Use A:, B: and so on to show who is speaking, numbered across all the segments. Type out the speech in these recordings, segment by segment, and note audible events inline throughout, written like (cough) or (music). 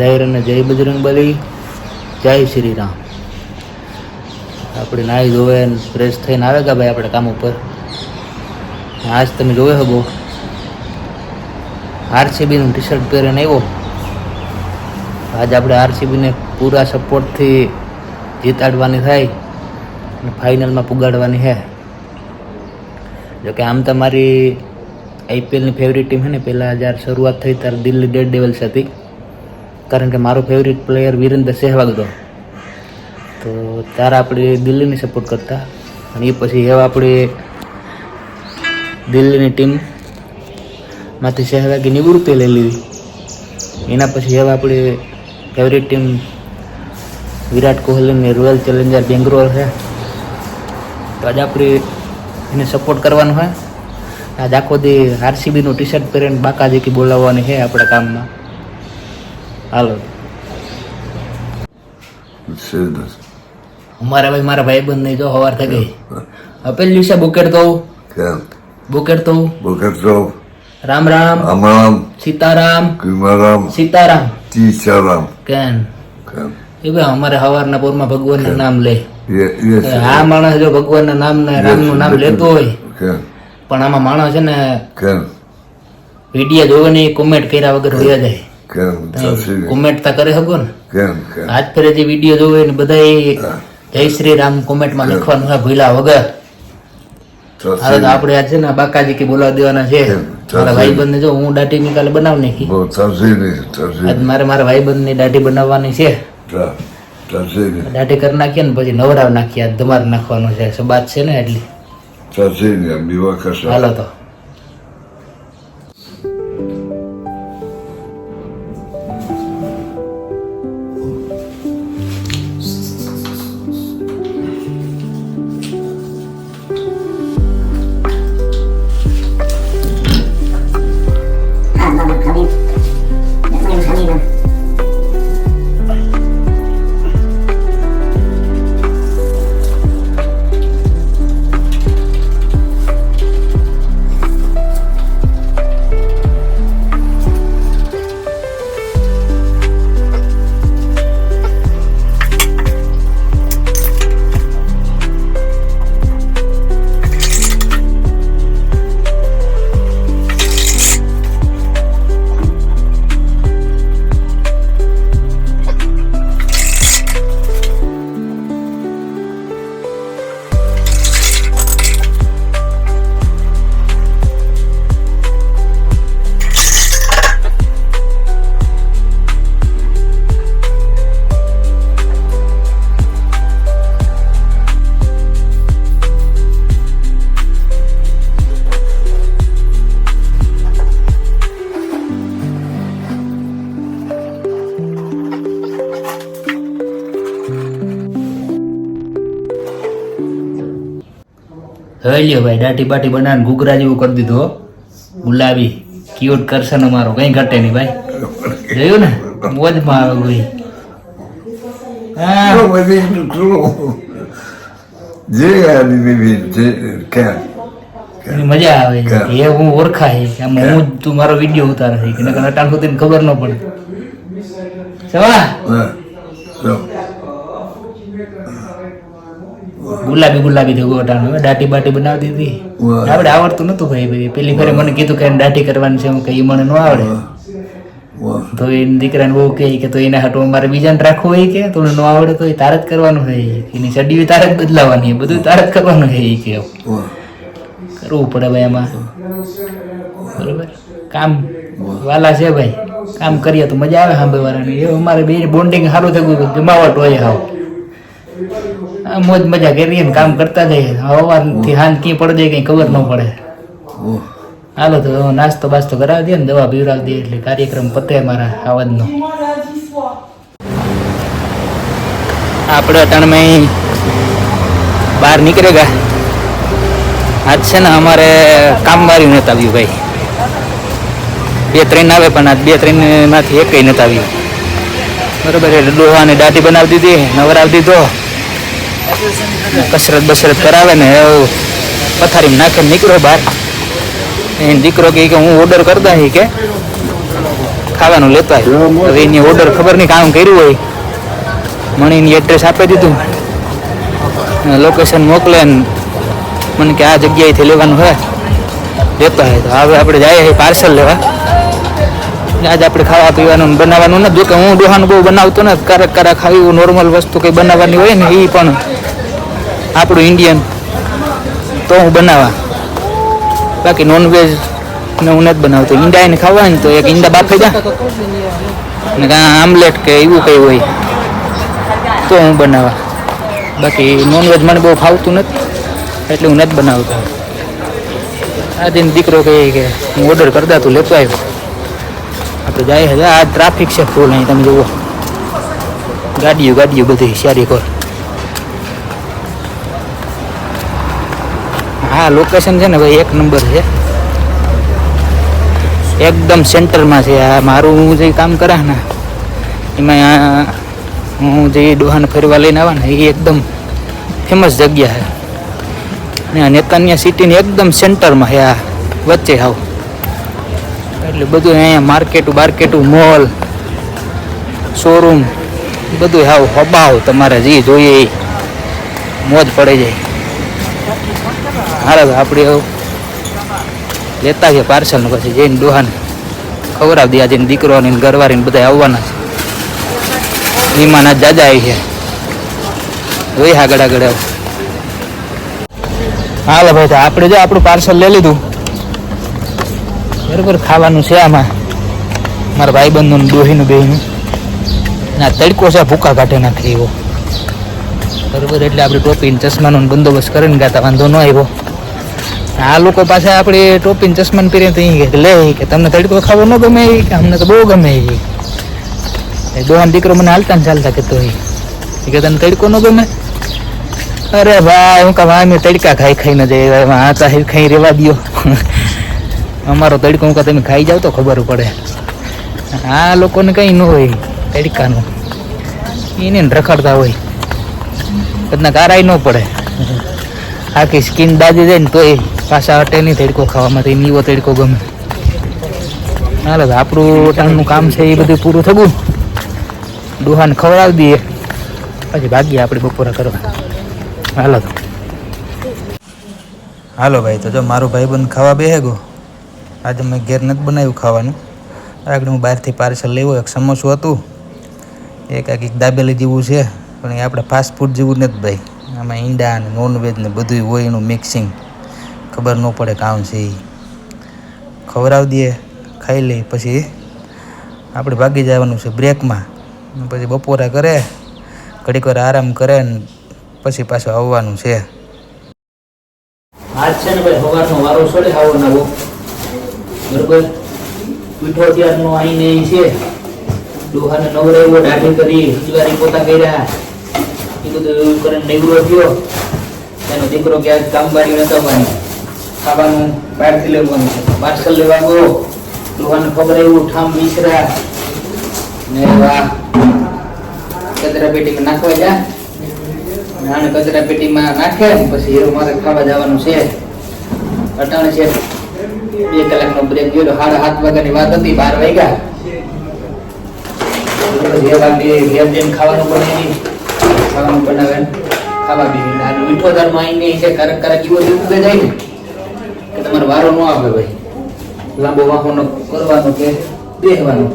A: દાયર અને જય બજરંગ બલી, જય શ્રી રામ આપણે નાહી ધોવે ફ્રેશ થઈને આવે કે ભાઈ આપણે કામ ઉપર? આજ તમે જોવે હગો. આરસીબીનું ટી શર્ટ પહેરીને આવ્યો. આજ આપણે આરસીબીને પૂરા સપોર્ટથી જીતાડવાની થાય અને ફાઇનલમાં પુગાડવાની છે જોકે આમ તો મારી આઈપીએલની ફેવરિટ ટીમ છે ને, પહેલાં જ્યારે શરૂઆત થઈ ત્યારે દિલ્હી ડેડ ડેવલ્સ હતી. કારણ કે મારો ફેવરિટ પ્લેયર વિરેન્દ્ર સહેવાગ હતો. તો ત્યારે આપણે દિલ્હીને સપોર્ટ કરતા અને એ પછી હવે આપણે દિલ્હીની ટીમમાંથી સહેવાગી નિવૃત્તિ લઈ લીધી. એના પછી હવે આપણે ફેવરિટ ટીમ વિરાટ કોહલીની રોયલ ચેલેન્જર બેંગ્લોર છે. તો આજે આપણે એને સપોર્ટ કરવાનો હોય આજ આખો દી આરસીબીનું ટી શર્ટ પહેરીને બાકાજીકી બોલાવવાની છે આપણા કામમાં હાલો. મારા ભાઈ મારા ભાઈ બંધ નહીં જો સવાર થઈ ગઈ. અપેલ દિવસે બુકેટ તો
B: Gern.
A: બુકેટ તો
B: રામ
A: રામ. રામ
B: રામ.
A: સીતારામ.
B: કુમારામ
A: સીતારામ.
B: સીતારામ
A: કેન એ ભાઈ અમારે સવારના પોરમાં ભગવાનનું નામ લે. આ માણસ જો ભગવાનના નામ ને રામનું નામ લેતો હોય. પણ આમાં માણસ છે ને. વીડિયો જોવે ને કોમેન્ટ કર્યા વગર હોયા જાય.
B: Tatsächlich.
A: કોમેન્ટ તા કરે શકો ને?
B: કેમ કેમ?
A: આજ ફેરે જે વીડિયો જોવે ને બધા જય શ્રી રામ કોમેન્ટમાં લખવાનું હોય ભૂલા વગર. હાલ તો આપણે આજે છે ને બાકાજી કે બોલાવી દેવાના છે. મારા ભાઈબંધ ને જો હું દાઢી નિકાલે બનાવ નાખી. આજ મારે મારા ભાઈબંધની દાઢી બનાવવાની છે. દાઢી કરી નાખીએ ને પછી નવરાવ નાખીએ ધમાર નાખવાનો છે સબાત છે ને એટલી. હાલો તો. હવે લ્યો ભાઈ દાટી બાટી બનાવીને ઘૂઘરા જેવું કરી દીધો ગુલાબી. ક્યુટ કરશે ને મારો. કઈ ઘટે નહીં ભાઈ. જોયું ને? મોજમાં આવે ભાઈ મજા આવે. એ હું ઓળખાય. આમ હું તું મારો વીડિયો ઉતારે છે. કે નકર અટાણ સુધી ખબર ન પડે. સવા. ગુલાબી ગુલાબી થયું ગોટાણું દાટી બાટી બનાવી દીધી. આપણે આવડતું નતું ભાઈ. ભાઈ પેલી ફેરે મને કીધું કે દાઢી કરવાની છે. હું કે ઈ મને ન આવડે. તો એ દીકરાને બહુ કહે કે તો એના હાટું મારે બીજાને રાખવું હોય કે? તો ન આવડે તો એ તારે જ કરવાનું છે. એની ચડી તારે જ બદલાવાની બધું તારે જ કરવાનું છે એ કે કરવું પડે ભાઈ એમાં બરોબર? કામ વાલા છે ભાઈ. કામ કરીએ તો મજા આવે સાંભળવાની એ અમારે બે બોન્ડિંગ સારું થઈ ગયું જમાવટ હોય હાવ. મોજ મજા કરીએ ને કામ કરતા જઈએ. સવારથી હાંજ ક્યાં પડે જાય કઈ ખબર ન પડે. હાલો તો નાસ્તો બાસ્તો કરાવી દે ને દવા પીવડાવી દે એટલે કાર્યક્રમ પતે મારા આવડનો આપણે અટાણમાં બહાર નીકળે ગયા. આજ છે ને અમારે કામવાળી નહોતા આવ્યું ભાઈ. બે ત્રણ આવે પણ આજ બે ત્રણમાંથી એકય નહોતું આવ્યું. બરોબર એટલે ડોહાને દાઢી બનાવી દીધી નવરાવી દીધો. કસરત બસરત કરાવે ને પથારીમાં નાખે નીકળ્યો બહાર. એ દીકરો કે હું ઓર્ડર કરતા હી કે ખાવાનું લેતા હવે એની ઓર્ડર ખબર નહીં કામ કર્યું હોય. મણીની એડ્રેસ આપી દીધું. લોકેશન મોકલે મને કે આ જગ્યાએથી લેવાનું હોય લેતા હોય તો હવે આપણે જઈએ પાર્સલ લેવા. આજ આપણે ખાવા પીવાનું ને બનાવવાનું નથી. જો કે હું ડોહાનું બહુ બનાવતો નથી. ક્યારેક ક્યારેક ખાવી નોર્મલ વસ્તુ કંઈ બનાવવાની હોય ને એ પણ આપણું ઇન્ડિયન તો હું બનાવવા બાકી નોનવેજ ને હું નથી બનાવતો. ઈંડા એને ખાવા ને તો એક ઈંડા બાફી દા. ને કાં આમલેટ કે એવું કંઈ હોય તો હું બનાવવા બાકી નોનવેજ મને બહુ ફાવતું નથી, એટલે હું નથી બનાવતો. આ દિન દીકરો કહે કે હું ઓર્ડર કરતા તું લેતો આવ્યો આપણે જાય છે. આ ટ્રાફિક છે ફૂલ અહીં, તમે જુઓ. ગાડીઓ ગાડીઓ બધી સારી કોર હા લોકેશન છે ને ભાઈ, એક નંબર છે. એકદમ સેન્ટરમાં છે. આ મારું, હું જે કામ કરા ને, એમાં હું જે ડોહાને ફરવા લઈને આવે ને એ એકદમ ફેમસ જગ્યા છે. ને આ નેતાનિયા સિટીની એકદમ સેન્ટરમાં છે આ વચ્ચે હાવ. એટલે બધું અહીંયા માર્કેટું, બાર્કેટું, મોલ શોરૂમ બધું હાવ હબાવ તમારે જે જોઈએ એ. મોજ પડી જાય. હારા આપણે લેતા છે પાર્સલ પછી જઈને ડોહાને ખવડાવી દે આજે દીકરો ને ઘરવાળીને બધા આવવાના છે. વિમાના જાજા આવી છે જોઈ હા ગડા ગડા. હાલ ભાઈ આપણે જો આપણું પાર્સલ લઈ લીધું. બરોબર ખાવાનું છે આમાં. મારા ભાઈબંધોનું, દોહીનું બેહીનું. ના, તડકો છે ભૂકા કાઢે નાખી એવો. બરોબર, એટલે આપણે ટોપી ચશ્માનો બંદોબસ્ત કરીને ગાતા, વાંધો ન આવ્યો. આ લોકો પાસે આપણે ટોપી ચશ્માને પહેરીએ તો અહીં લે કે તમને તડકો ખાવો ન ગમે એ કે, અમને તો બહુ ગમે એ દોહાન દીકરો મને હાલતા ને ચાલતા કહેતો એ કે તને તડકો ન ગમે? અરે ભાઈ, હું કહું ભાઈ મેં તડકા ખાઈ ખાઈને જાય એમાં આ તા ખાઈ રેવા દ્યો. અમારો તડકો હું તમે ખાઈ જાવ તો ખબર પડે. આ લોકોને કંઈ ન હોય તડકાનું. એને રખડતા હોય. કદના કારાય ન પડે. આખી સ્કીન દાજી જાય ને તોય પાછા અટે નહીં તડકો ખાવામાં તો નીવો તડકો ગમે. હાલો આપણું ટાણનું કામ છે એ બધું પૂરું થયું ડોહાને ખવડાવી દઈએ. પછી ભાગીએ આપણે બપોરા કરવા. હાલો. હાલો ભાઈ, તો જો મારો ભાઈબંધ ખાવા બેહે ગયો. આજે મેં ઘેર નથી બનાવ્યું ખાવાનું. આગળ હું બહારથી પાર્સલ લેવો, એક સમોસું હતું. એક આખી દાબેલી જેવું છે, પણ એ આપણે ફાસ્ટફૂડ જેવું નથી ભાઈ. આમાં ઈંડા અને નોનવેજ ને બધું હોય એનું મિક્સિંગ ખબર ન પડે કામ છે એ ખવડાવી દઈએ, ખાઈ લઈએ, પછી આપણે ભાગી જવાનું છે બ્રેકમાં પછી બપોરા કરે, ઘડીક વાર આરામ કરે ને પછી પાછું આવવાનું છે. આજ છે ને ભાઈ સવારનો વારો છોડે આવો નવો બરોબર? પીઠો ત્યારનો આઈને છે. ડોહાને નવરાવ્યો દાઢી કરી, દિવાળી પોતા કર્યા. એ બધું એવું કરીને નિવડો થયો. એનો દીકરો ક્યાંક આજ કામવાળી નતા બની ખાવાનું બહારથી લેવાનું છે. પાર્સલ લેવા ગયો. ડોહાને ખબર એવું ઠામ વિસરા ને વાહ. કચરા પેટીમાં નાખવા જા. ને આને કચરા પેટીમાં નાખે પછી હીરો મારે ખાવા જવાનું છે. અટાણે છે. બે કલાકનો બ્રેક ગયો સાડા સાત વાગ્યાની વાત હતી, બાર વાગ્યા. ઘેર આવે લાંબો વાહનો કરવાનો કે બેહવાનો?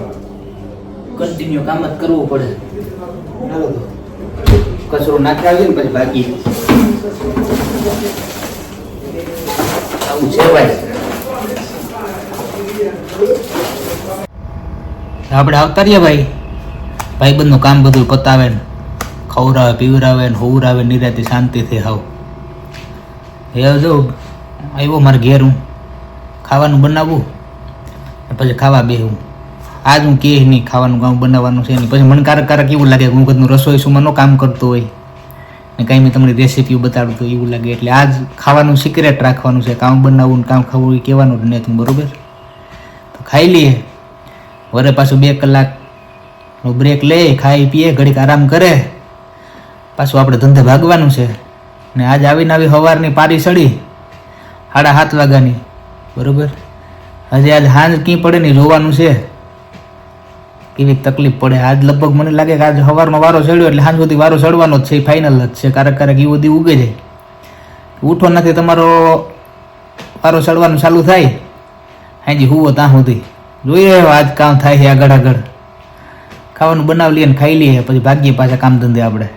A: કન્ટિન્યુ કામ જ કરવું પડે. કચરો નાખી આવીએ ને પછી બાકી. આવું છે આપણે આવતા રહીએ ભાઈ. ભાઈબંધનું કામ બધું પતાવે ને. ખવરાવે પીવરાવે ને હોવરાવે નિરાતે શાંતિથી હાવ. એ જો, આવ્યો મારે ઘેર હું. ખાવાનું બનાવવું પછી ખાવા બેહું. આજ હું કે નહીં ખાવાનું કામ બનાવવાનું છે નહીં. પછી મને કારક કારક એવું લાગે હું કદનું રસોઈ ન કામ કરતો હોય. ને કાંઈ મેં તમને રેસીપી બતાડું તો એવું લાગે. એટલે આજ ખાવાનું સિક્રેટ રાખવાનું છે. કામ બનાવવું ને કામ ખાવું એ કહેવાનું જ નથી બરોબર? તો ખાઈ લઈએ. વરે પાછું બે કલાક બ્રેક લે, ખાઈ પીએ, ઘડીક આરામ કરે. પાછું આપણે ધંધે ભાગવાનું છે. ને આજ આવીને આવી સવારની પારી સડી, સાડા સાત વાગ્યાની. બરોબર? હજી આજ હાંજ કી પડે ને જોવાનું છે? કેવી તકલીફ પડે. આજ લગભગ મને લાગે કે આજ સવારનો વારો ચડ્યો એટલે સાંજ સુધી વારો ચડવાનો જ છે ફાઇનલ જ છે. ક્યારેક ક્યારેક એ બધી ઉગે જાય. ઉઠો નથી, તમારો વારો ચડવાનું ચાલુ થાય. હાજી હુવો ત્યાં સુધી. જોઈએ આજ કામ થાય છે આગળ આગળ. ખાવાનું બનાવી લઈએ ને ખાઈ લઈએ, પછી ભાગીએ પાછા કામ ધંધે આપણે.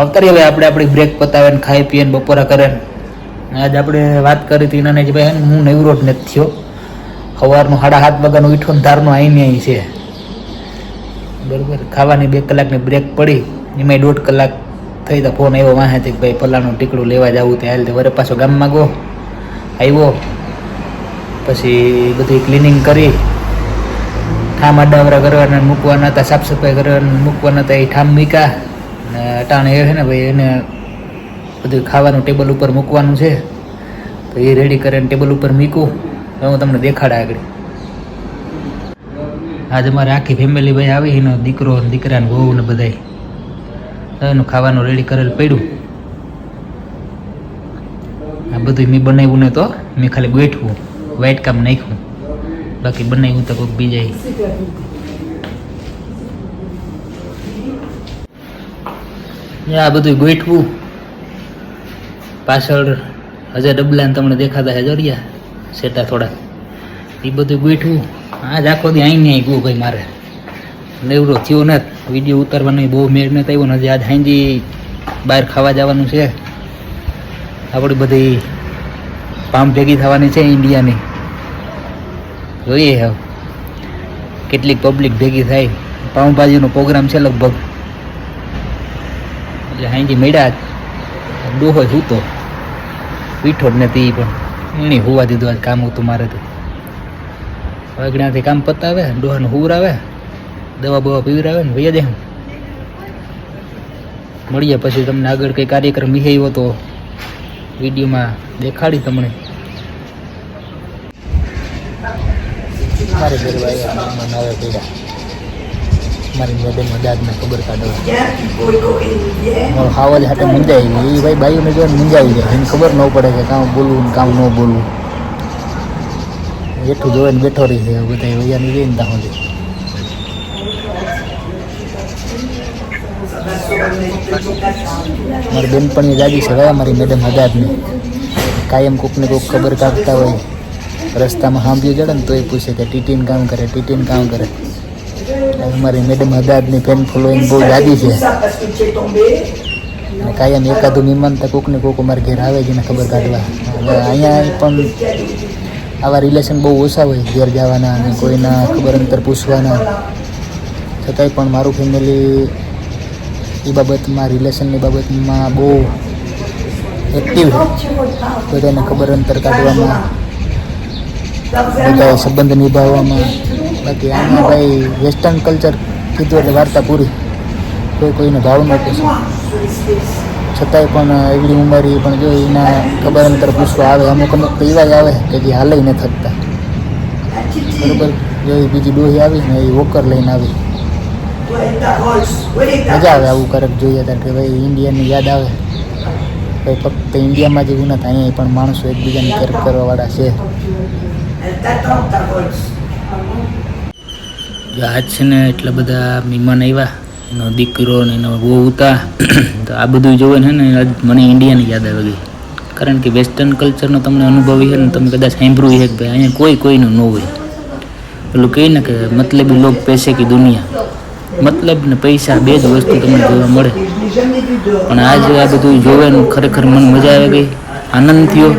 A: અવતારી હવે આપણે આપણી બ્રેક પતાવે ને ખાઈ પીએ બપોરા કરે ને. આજ આપણે વાત કરી હતી નાને ભાઈ હે હું નવરો જ નથી થયો. સવારનું સાડા સાત વાગ્યાનું ઉઠો ને આવીને અહીં છે. બરોબર, ખાવાની બે કલાકની બ્રેક પડી. એમાંય દોઢ કલાક થઈ તો ફોન આવ્યો વાહેથી કે ભાઈ પલાનું ટીકડું લેવા જવું તે હાલ તે વરે પાછો ગામમાં ગો આવ્યો. પછી બધી ક્લિનિંગ કરી. ઠામ અડાવરા કરવાના મૂકવાના હતા, સાફ સફાઈ કરવાના મૂકવાના હતા, એ ઠામ મૂક્યા અને અટાણે એ છે ને ભાઈ, એને બધું ખાવાનું ટેબલ ઉપર મૂકવાનું છે. તો એ રેડી કરીને ટેબલ ઉપર મૂકું. તો હું તમને દેખાડા આગળ. આજે મારે આખી ફેમિલી ભાઈ આવી, એનો દીકરો દીકરાને બહુ ને બધાય. એનું ખાવાનું રેડી કરેલ પડ્યું. આ બધું મેં બનાવ્યું ને તો મેં ખાલી ગોઠવું વાઇટ કામ નાખ્યું. બાકી બનાવ્યું તો કોઈક બીજાય આ બધું ગોઠવું. પાછળ હજાર ડબલા તમને દેખાતા હે જરિયા સેટા થોડા. એ બધું ગોઠવું. આ જ આખો દી અહીં નહીં ગયું ભાઈ મારે. નેવરો થયો ને, વીડિયો ઉતારવાનો બહુ મેળ નથી આવ્યો ને આજે આજ હાંજી બહાર ખાવા જવાનું છે. આપણી બધી પામ ભેગી થવાની છે ઇન્ડિયાની. જોઈએ હવે કેટલીક પબ્લિક ભેગી થાય. પાઉંભાજીનો પ્રોગ્રામ છે લગભગ. એટલે હાંજી મળ્યા ડોહો સૂતો પીઠો જ નથી પણ. એની હોવા દીધું આજ કામ હતું મારે તો. વાગણાથી કામ પતાવે, ડોહાને હુવરાવે દવા બવા પીવરાવે ને ભૈયા દે મળીએ પછી તમને આગળ કંઈ કાર્યક્રમ વિહે તો વિડીયોમાં દેખાડી તમને. મારે ઘરે ભાઈ. મહેમાન આવે પીડા. મારી મેડમ દાદને ખબર કાઢવા ખાવા જ હાટે ગઈ. એ ભાઈ બાઈઓને જો મૂંઝાઈ જાય એને ખબર ન પડે કે કામ બોલવું ને કામ ન બોલવું. બેઠું જોવે ને બેઠો રહી છે. બધા વૈયાની જઈને ત્યાં સુધી. મારી બેનપણી દાદી છે ભાઈ, મારી મેડમ હજારની. કાયમ કોકને કોક ખબર કાઢતા હોય. રસ્તામાં સાંભળ્યું જડે ને તોય પૂછે કે ટીટીન કામ કરે, ટીટીન કામ કરે. અમારી મેડમ હદાદની ફેન ફોલોઈંગ બહુ જાદી છે. અને કાયમ એકાદું મહેમાન તો કોક ને કોક અમારે ઘેર આવે જ એને ખબર કાઢવા. હવે અહીંયા પણ આવા રિલેશન બહુ ઓછા હોય, ઘેર જવાના અને કોઈના ખબર અંતર પૂછવાના. છતાંય પણ મારું ફેમિલી એ બાબતમાં રિલેશનની બાબતમાં બહુ એક્ટિવ બધાને ખબર અંતર કાઢવામાં બધા સંબંધ નિભાવવામાં બાકી આમાં ભાઈ વેસ્ટર્ન કલ્ચર કીધું એટલે વાર્તા પૂરી. કોઈ કોઈને ભાવ ન પૂછે. છતાંય પણ એવડી ઉંમરી પણ જો એના ખબર અંતર પૂછવા આવે, અમુક અમુક તો એવા જ આવે કે જે હાલે ન થકતા બરોબર? જો એ બીજી ડોહી આવી ને એ વોકર લઈને આવી. મજા આવે આવું કરક જોઈએ ત્યારે કે ભાઈ ઇન્ડિયાની યાદ આવે. ફક્ત ઇન્ડિયામાં જ એવું નથી અહીંયા પણ માણસો એકબીજાને કેર કરવાવાળા છે. આજ છે ને એટલા બધા મહેમાન આવ્યા એનો દીકરો ને એનો બહુ ઉતા (clears throat) તો આ બધું જોવે ને મને ઇન્ડિયાની યાદ આવી ગઈ. કારણ કે વેસ્ટર્ન કલ્ચરનો તમને અનુભવ છે ને તમે કદાચ સાંભળ્યું છે કે ભાઈ અહીંયા કોઈ કોઈનું ન હોય. પેલું કહે ને કે મતલબી લોક પૈસે કે દુનિયા. મતલબ ને પૈસા બે જ વસ્તુ તમને જોવા મળે. પણ આજે આ બધું જોવે ને ખરેખર મને મજા આવી ગઈ. આનંદ થયો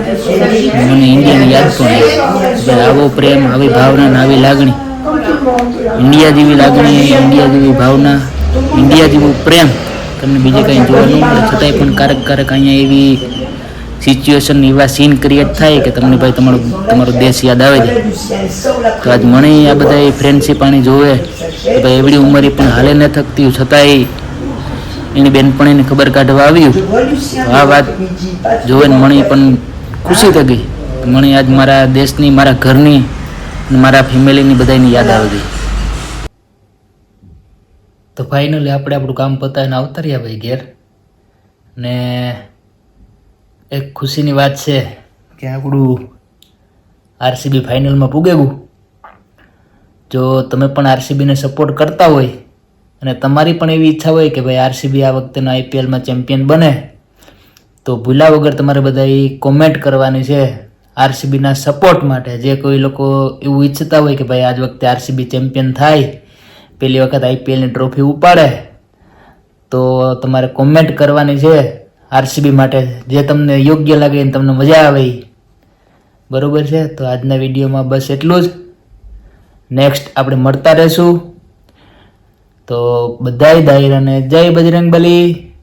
A: મને ઇન્ડિયાની યાદ પણ આવી પ્રેમ, આવી ભાવના આવી લાગણી. ઇન્ડિયા જેવી લાગણી, ઇન્ડિયા જેવી ભાવના, ઇન્ડિયા જેવું પ્રેમ તમને બીજે કંઈ જોવા ન મળે. છતાંય પણ કારક કારક અહીંયા એવી સિચ્યુએશન એવા સીન ક્રિએટ થાય કે તમને ભાઈ તમારો તમારો દેશ યાદ આવે છે. તો આજ મને આ બધા ફ્રેન્ડશીપ આની જોવે. કે ભાઈ એવડી ઉંમરે પણ હાલે ન થકતી છતાંય એની બેનપણીને ખબર કાઢવા આવ્યું. આ વાત જોવે મણી પણ ખુશી થઈ ગઈ. મણી આજ મારા દેશની મારા ઘરની મારા ફેમિલીની બધાની યાદ આવી ગઈ. તો ફાઇનલી આપણે આપણું કામ પતાવીને આવતા રહ્યા ભાઈ ઘેર. ને એક ખુશીની વાત છે કે આપણું આરસીબી ફાઇનલમાં પૂગેવું જો તમે પણ આરસીબીને સપોર્ટ કરતા હોય અને તમારી પણ એવી ઈચ્છા હોય કે ભાઈ આરસીબી આ વખતેનો આઈપીએલમાં ચેમ્પિયન બને, તો ભૂલા વગર તમારે બધા એ કોમેન્ટ કરવાની છે આરસીબીના સપોર્ટ માટે. જે કોઈ લોકો એવું ઈચ્છતા હોય કે ભાઈ આજ વખતે આરસીબી ચેમ્પિયન થાય, પેલી વખત આઈપીએલની ટ્રોફી ઉપાડે, તો તમારે કોમેન્ટ કરવાની છે આરસીબી માટે. જે તમને યોગ્ય લાગે અને તમને મજા આવે. બરોબર છે? તો આજના વિડીયોમાં બસ એટલું જ. નેક્સ્ટ આપણે મળતા રહેશું. તો બધાય દાયરાને જય બજરંગ બલી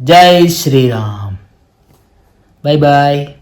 A: જય શ્રી રામ બાય બાય.